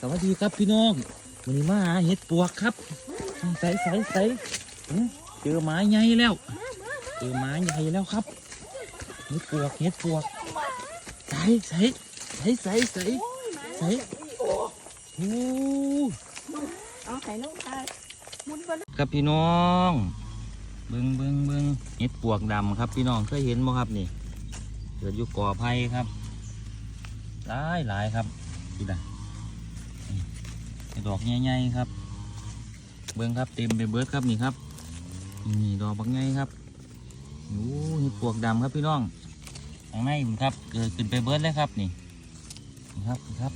สวัสดีครับพี่น้องวันนี้มาหาเห็ดปวกครับใส่ใส่ใส่เจอหมาใหญ่แล้วเจอหมาใหญ่แล้วครับเห็ดปวกเห็ดปวกใส่ใส่ใส่ใส่ใส่ใส่โอ้เอาไข่น้องชายมุนไปเลยครับพี่น้องเบิ้งเบิ้งเบิ้งเห็ดปวกดำครับพี่น้องเคยเห็นบ่ครับนี่เกิดอยู่ก่อไผ่ครับหลายหลายครับดูนะนี่ไอ้ ดอกใหญ่ๆครับ เบิ้งครับเต็มไปเบิร์ดครับนี่ครับนี่ดอกบักใหญ่ครับโอ้เห็ดปวกดำครับพี่น้องข้างในมันครับเกิดขึ้นไปเบิร์ดเลยครับนี่นี่ครับนี่ครับ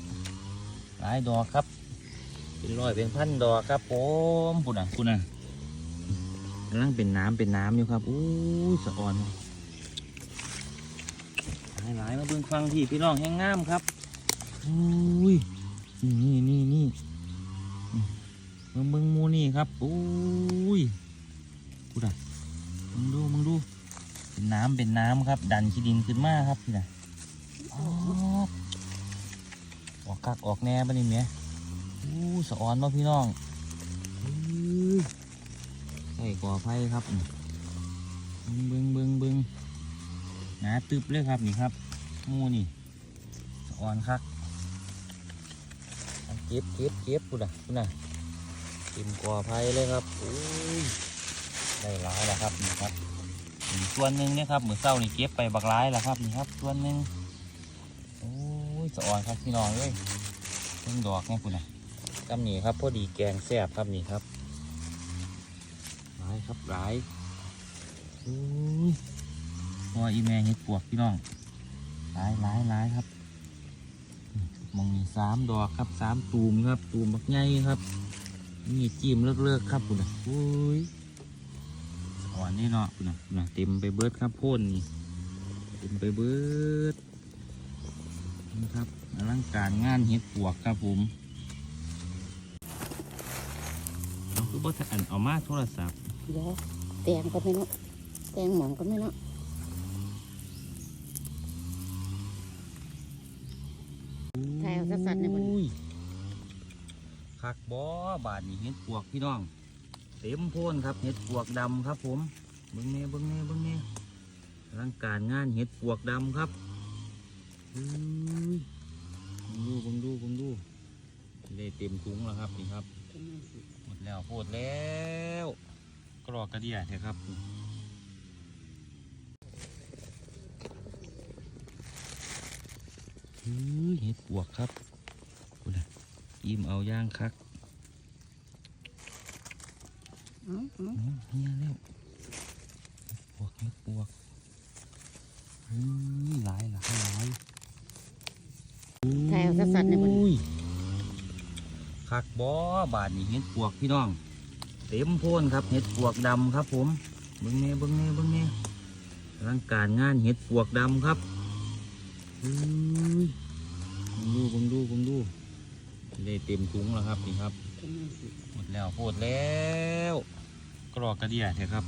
หลายดอกครับ เป็นร้อยเป็นพันดอกครับผมปุ่นอะปุ่นอะกำลังเป็นน้ำเป็นน้ำอยู่ครับอู้สะอ่อนหลายหลายมาเบิ่งฟังที่พี่น้องแห้งงามครับอุ้ยนี่นี่นี่นี่ เบิ่งเบิ่งมูนี่ครับอุ้ยปุ่นอะมึงดูมึงดู เป็นน้ำเป็นน้ำครับ ดันขี้ดินขึ้นมาครับพี่นะออกกักออกแน่บ้านี่เมียอู้สะออนมาพี่น้องใส่ก่อไฟครับนี่เบึงบึงบึงหนาตึบเลยครับนี่ครับมูนี่สะออนคักเก็บเก็บเก็บปุ่นอะปุ่นอะ เต็มก่อไฟเลยครับอู้ยได้หลายแล้วครับนี่ครับส่วนหนึ่งเนี่ยครับเหมือนเศร้านี่เก็บไปบักร้ายแล้วครับนี่ครับส่วนหนึ่งโอ้ยสะออนครับพี่น้องเอ้ยเพิ่งดอกไงปุ่นอะกับนี่ครับพอดีแกงแซ่บครับนี่ครับร้ายครับร้ายอุ้ยพออีแมงเห็ดปวกพี่น้องร้ายร้ายร้ายครับมองี่สามดอกครับสามตูมครับตูมบักใหญ่ครับ นี่จิ้มเลิกๆครับคุณนะอุ้ยอ่อนนี่เนาะคุณนะคุณนะเต็มไปเบิดครับโพ่นนี่เต็มไปเบิดนี่ครับอลังการงานเห็ดปวกครับผมเอาคือบ่ทันอันเอามาโทรศัพท์เดี๋ยวแตงก็ไม่เนาะแตงหมองก็ไม่เนาะถ่ายเอาสัดๆในบนอุ้ย คักบ่บาดนี่เห็ดปวกพี่น้อง เต็มโพนครับเห็ดปวกดำครับ ผมเบิ่งแน่เบิ่งแน่เบิ่งแน่ร่างการงานเห็ดปวกดำครับอุ้ยเบิ่งดูเบิ่งดูเบิ่งดูได้เต็มถุงแล้วครับนี่ครับหมดแล้วโพดแล้วกรอกกระเดียเถอะครับเฮ้ยเห็ดปวกครับ ยิ้มเอาย่างคักเอาเอาอื้อเฮียแล้วเห็ดปวกเห็ดปวกเฮ้ยหลายหลายหลายถ่ายเอาสัดๆในบนอุ้ยคักบ่บาดนี่เห็ดปวกพี่น้อง เต็มโพนครับเห็ดปวกดำครับ ผมเบิ้งแน่เบิ้งแน่เบิ้งแน่ร่างการงานเห็ดปวกดำครับอุ้ยเบิ่งดูเบิ้งดูเบิ้งดู ได้เต็มถุงแล้วครับนี่ครับหมดแล้วโพดแล้ว กรอกกระเดียดนะครับ